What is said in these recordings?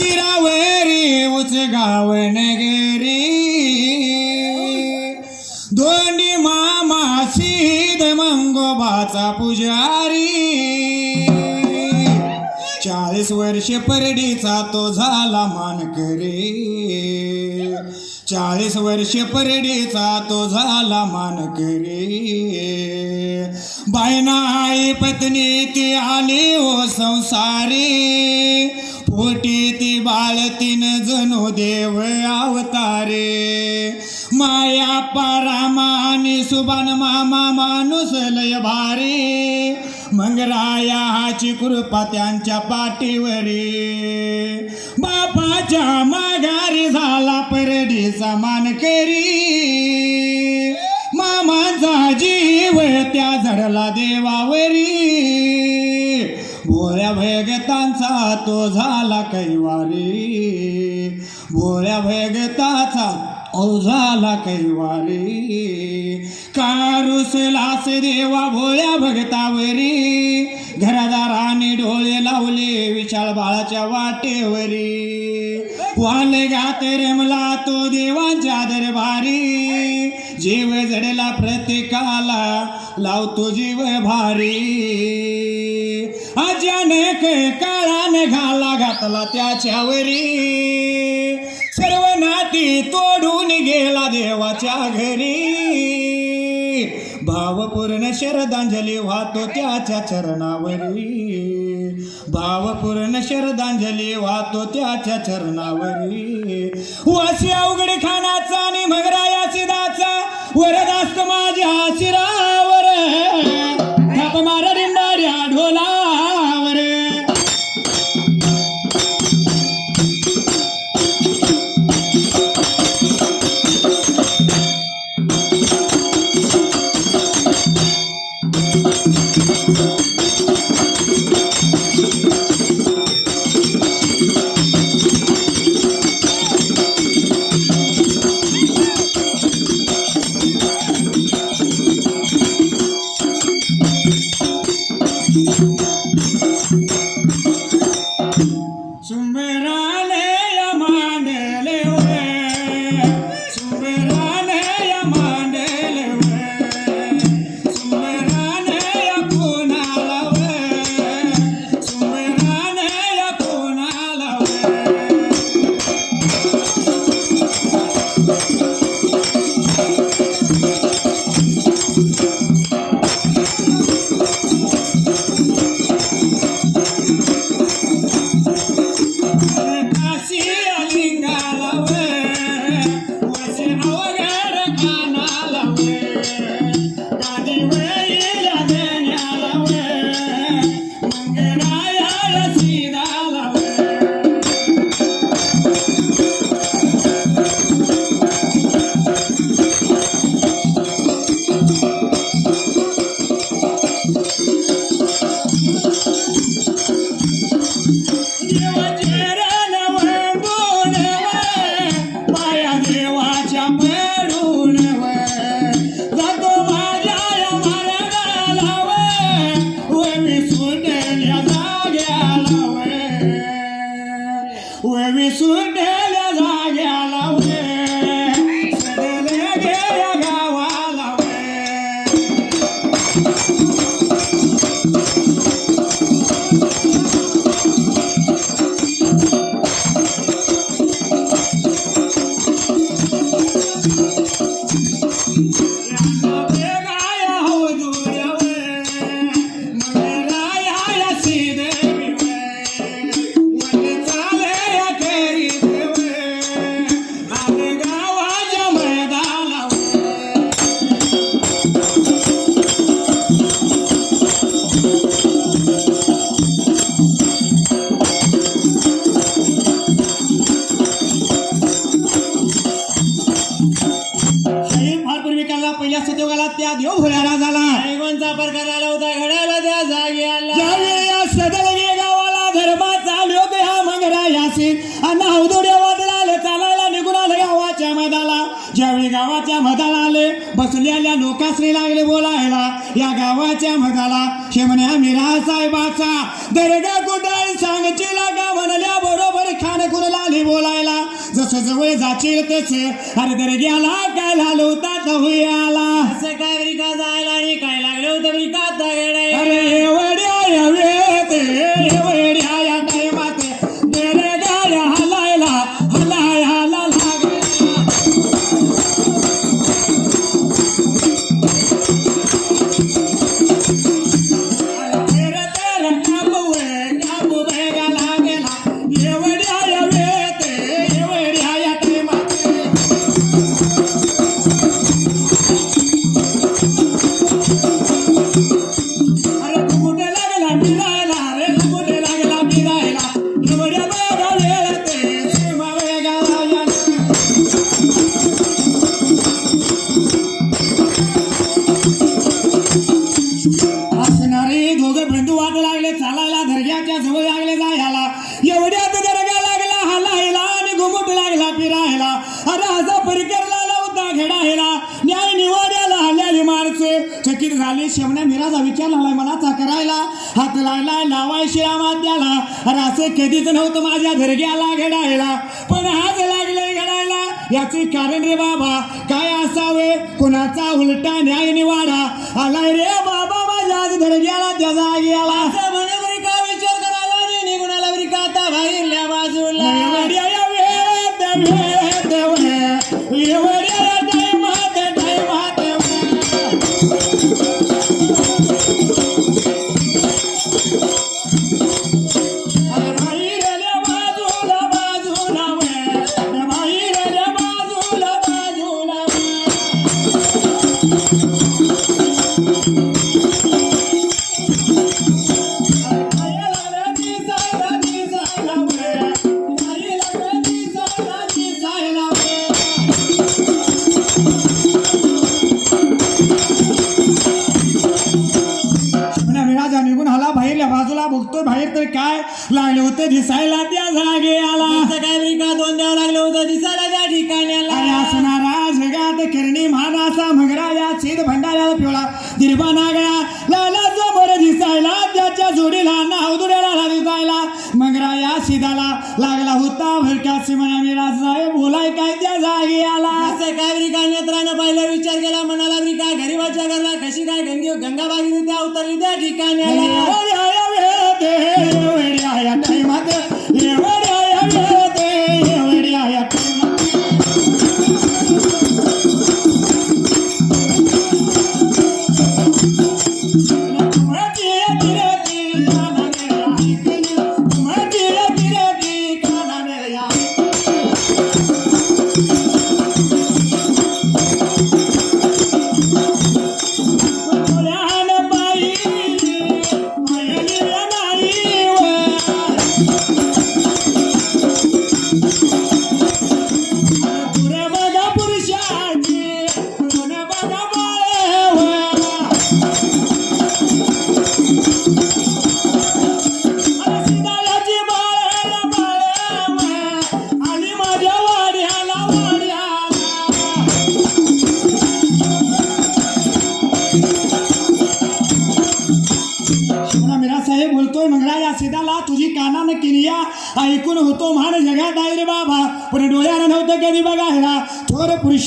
तीरावरी उच गावन गेरी धोंडी मामा सीध मंगोबाचा पुजारी. चाळीस वर्ष परडीचा तो झाला मानकरी. चाळीस वर्ष परडीचा तो झाला मानकरी. बायना आई पत्नी ती आली ओ संसारी. ती बाळतीन जणू देव अवतारे. माया पारामा आणि सुबान मामा माणूस लय भारी. मंगरायाची कृपा त्यांच्या पाठीवरी. बापाच्या माघारी झाला परडी समान करी मामाचा जीव त्या झडला देवावरी. भोळ्या भयगतांचा तो झाला कैवारी. भोळ्या भयगताचा औझाला झाला कैवारी. कारुसलास देवा भोळ्या भगतावरी. घरादाराने डोळे लावले विशाल बाळाच्या वाटेवरी. वालगा रमला तो देवांच्या दरबारी. जीव जडला प्रत्येकाला लावतो जीव भारी. अचानक काळाने घाला घातला त्याच्यावरी. सर्व नाती तोडून गेला देवाच्या घरी. भावपूर्ण श्रद्धांजली वाहतो त्याच्या चरणावरी. भावपूर्ण श्रद्धांजली वाहतो त्याच्या चरणावरी. वासी अवघड खानाचा आणि मगराया सिदाचा वरदास्त माझ्या शिरा या गावाच्या मधाला शेमण्या मीरा साहेबाचा दर्गा कुटाळी सांगचीला गा म्हणल्या बरोबर खान जसं जवळ जाशील तसे अरे दर्ग्याला काय घालवता आला असं काय बरी का जायला आणि काय लागलं होतं बरी का आता याचे कारण रे बाबा काय असावे? कुणाचा उलटा न्याय निवाडा? आलाय रे बाबा माझ्या धडग्याला दर्ग्याला त्या जाग्याला लागले होते दिसायला त्या जागे आला. काय बरी का दोन द्यावं लागलं होतं दिसायला त्या ठिकाण्याला अरे असणारा जगात किरणी मानासा मगरा या सीध भंडाऱ्याला पिवळा. दिरबा नागळा लाला समोर दिसायला त्याच्या जोडीला नावदुड्याला दिसायला मगरा या सीधाला लागला होता भरक्या सिमना मिराज साहेब बोलाय काय त्या जागी आला. असं काय बरी का नेत्रानं पाहिलं विचार केला म्हणाला बरी का गरीबाच्या घरला कशी काय गंगी गंगा बागी त्या उतरली त्या ठिकाण्याला एवढ्या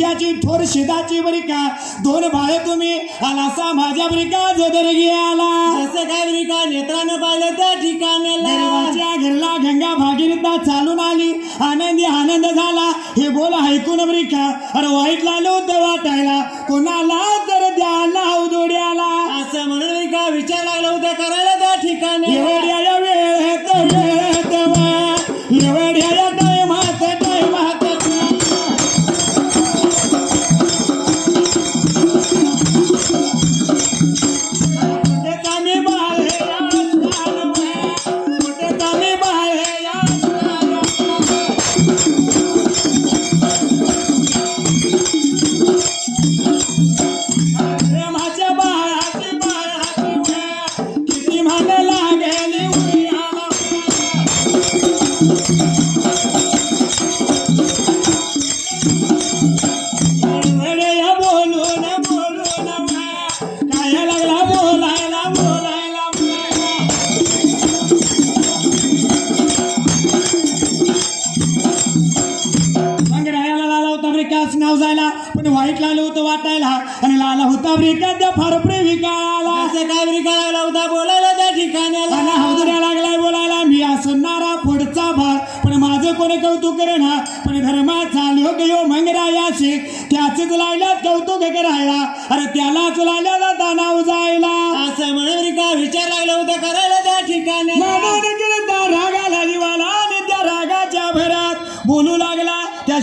थोर पुरुषाची थोर शेताची बरी का? दोन भाळे तुम्ही आलासा माझ्या बरी का जोदरगी आला असं काय बरी का नेत्रानं पाहिलं त्या ठिकाणाला. घरला गंगा भागीरथा चालून आली. आनंदी आनंद झाला. हे बोल ऐकून बरी का? अरे वाईट लालो होतं वाटायला. कोणाला तर द्याला उदोड्याला असं म्हणून का विचार लागला होता करायला त्या ठिकाणी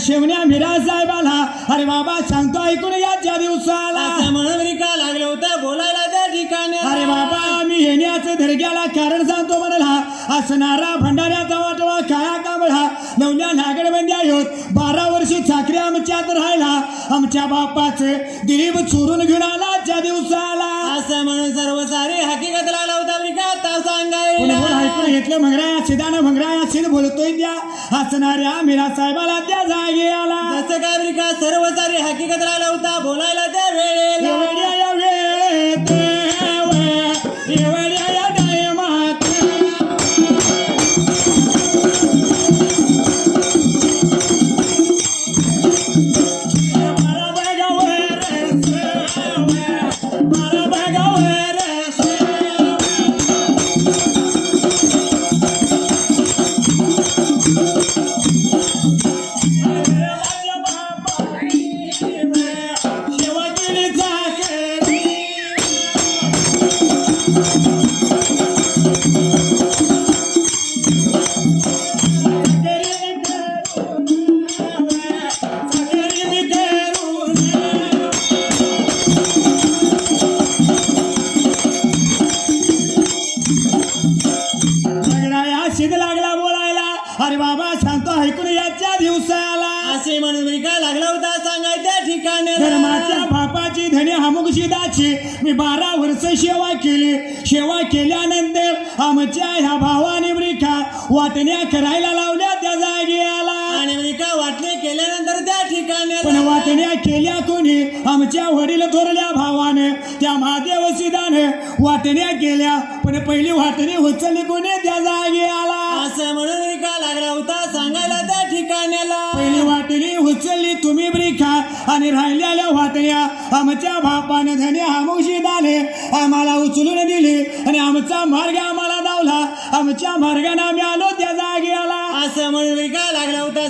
शेवण्या मिरा साहेबाला. अरे बाबा सांगतो ऐकून याच्या दिवसाला. असं म्हणून रिका लागलं होतं बोलायला त्या ठिकाण्याला अरे बाबा मी येण्याचं धरग्याला कारण सांगतो म्हणाला. असणारा भंडाऱ्याचा वाटवा काळा कांबळा. नवल्या नागडबंदी आहोत. बारा वर्षी चाकरी आमच्यात राहिला. आमच्या बापाचं दिलीप चोरून घेऊन आला आजच्या दिवसाला. असं म्हणून सर्व सारी हकीकत लागला होता ब्रिका आता सांगायला? ऐकून घेतलं भंगराया सिदानं भंगराया सिद बोलतोय त्या. हसणाऱ्या मीरा साहेबाला जसं काय सर्व हकीकत राहिला होता. बोलायला त्या वेळ शिदाची मी बारा वर्ष सेवा केली. सेवा केल्यानंतर आमच्या ह्या भावाने ब्रिका वाटण्या करायला लावल्या त्या जागी आला आणि ब्रिका वाटणे केल्यानंतर त्या पण ठिकाणाला वाटण्या केल्या कोणी? आमच्या वडील थोरल्या भावाने. त्या महादेव सिदाने वाटण्या केल्या. पण पहिली वाटणी उचलली कोणी? त्या जागी आला असं म्हणून ब्रिका लागला होता सांगायला त्या ठिकाणाला पहिली वाटणी उचलली तुम्ही ब्रिखा आणि राहिलेल्या आमच्या बापाने धने आमुशी दाले. आम्हाला उचलून दिली आणि आमचा मार्ग आम्हाला धावला आमच्या मार्गाने आम्ही आलो त्या जागी आला असं म्हणून ब्रिका लागला होता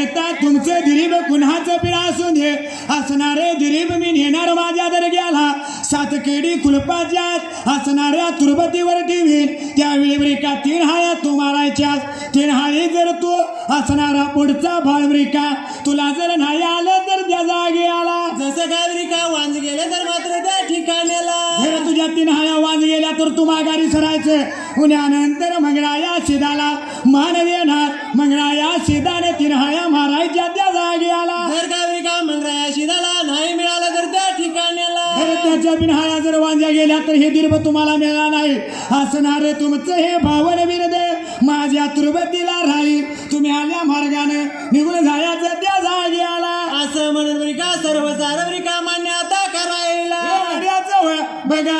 करता तुमचे दिलीप गुन्हाचं पिढा असून हे असणारे दिलीप केडी कुलपाच्यात असणाऱ्या तुरबतीवर ठेवीन त्यावेळी ब्रिका तीन हाया तू मारायच्या तीन हाळी जर तू असणारा पुढचा भाळ ब्रिका. तुला जर नाही आलं तर त्या जागी आला. जसं काय ब्रिका वांज गेले तर मात्र त्या ठिकाणाला जर तुझ्या तीन हाया वाज गेल्या तर तू माघारी सरायचं. उन्यानंतर मंगळाया शिदाला. मान देणार मंगळाया शिदाने तीन हाया मारायच्या त्या जागी आला. जर काय ब्रिका मंगराया शिदाला त्याच्या बिनहाळ्या जर वांज्या गेल्या तर हे दीर्घ तुम्हाला मिळणार नाही. असणारे तुमचं हे भावन विरद माझ्या तुरबतीला राहील तुम्ही आल्या मार्गाने निघून जायचं त्या जागी आला असं म्हणून सर्व सार ब्रिका मान्य आता करायला बघा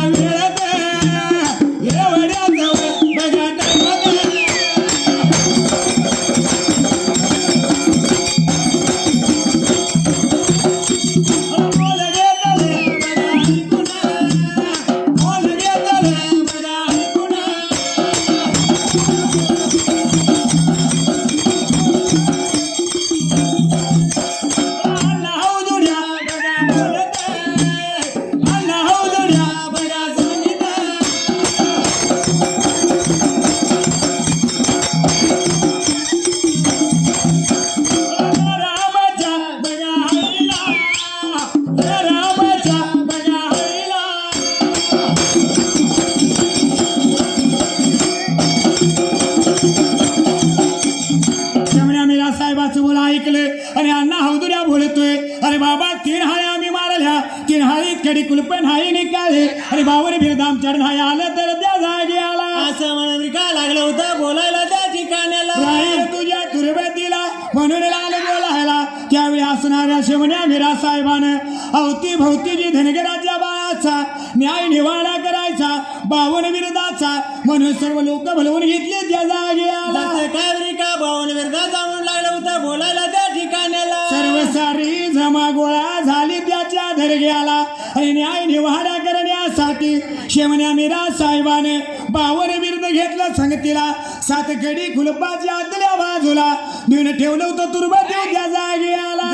भोवतीची धनगराच्या बाळाचा न्याय निवाडा करायचा बावन विरोधाचा म्हणून सर्व लोक भलवून घेतले त्या जागी आला. का भाऊन विरदा जाऊन लागलं होतं बोलायला त्या ठिकाण्याला? सर्व सारी जमा गोळा झाली त्याच्या धरग्याला. आणि न्याय निवाडा करण्यासाठी शेवण्या मीरा साहेबाने बावन विरुद्ध घेतलं संगतीला. सात कडी कुलपाच्या आतल्या बाजूला. नेऊन ठेवलं होतं तुरबदेव त्या जागी आला.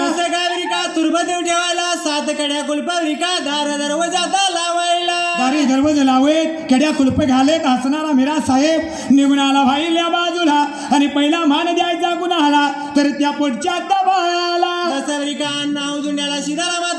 का तुरबदेव ठेवायला? सात कड्या कुलपावरी का दार दरवाजाता लावायला. दारी दरवाजे लावेत कड्या कुलप घालेत हसणारा मीरा साहेब. निघून आला भाईल्या बाजूला आणि पहिला मान द्यायचा कुणाला? तर त्या पुढच्या बरी का नाव जुंड्याला शिदाला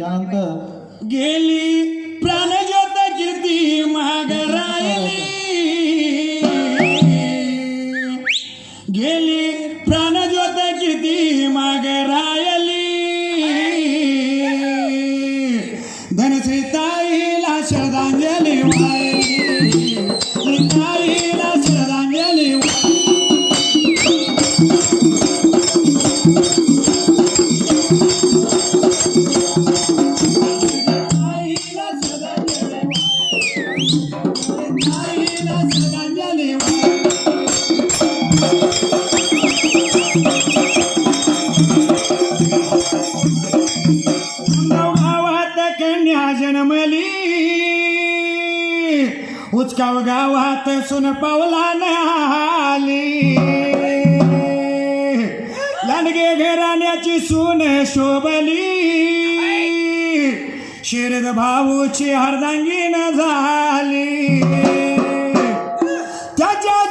त्यानंतर गेली सुन पावला आली लांडगे घराण्याची सून शोभली. शिरद भाऊची अर्धांगीन झाली. त्याच्या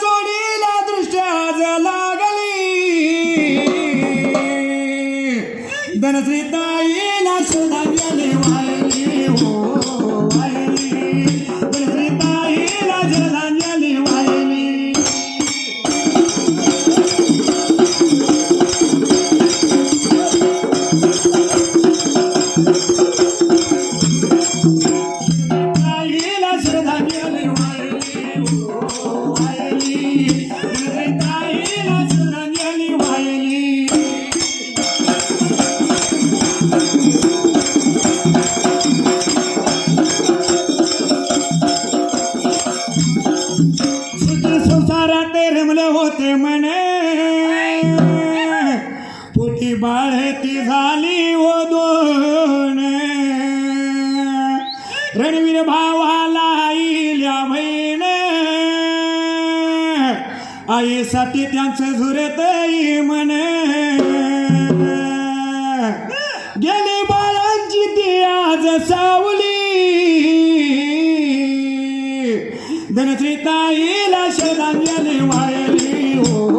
धनश्रीताईला श्रद्धांजली वाहिली हो.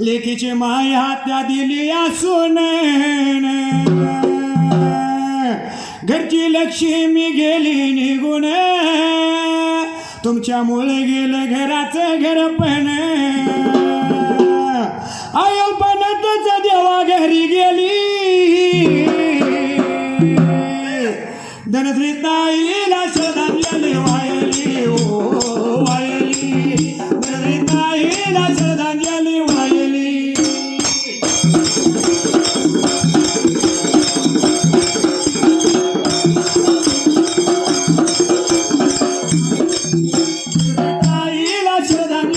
लेखीची माया त्या दिली असून घरची लक्ष्मी गेली निघून. तुमच्यामुळे गेलं घराचं घर पण. आयोपणातच देवा घरी गेली. धनश्री ताईला श्रद्धांजली ताईला श्रद्धांजली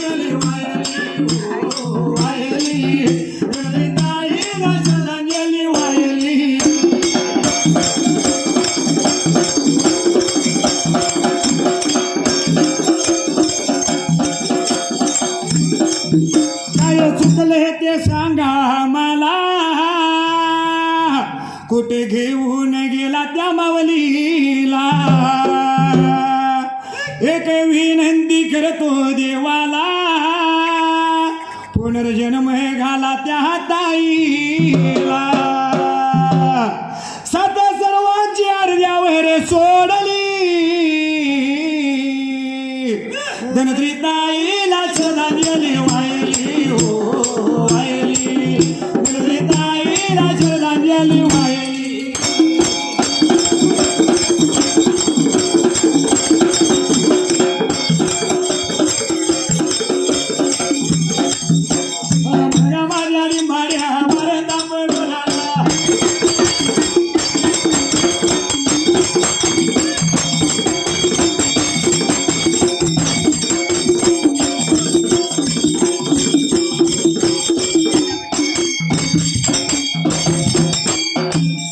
Then it's night, I'll tell you.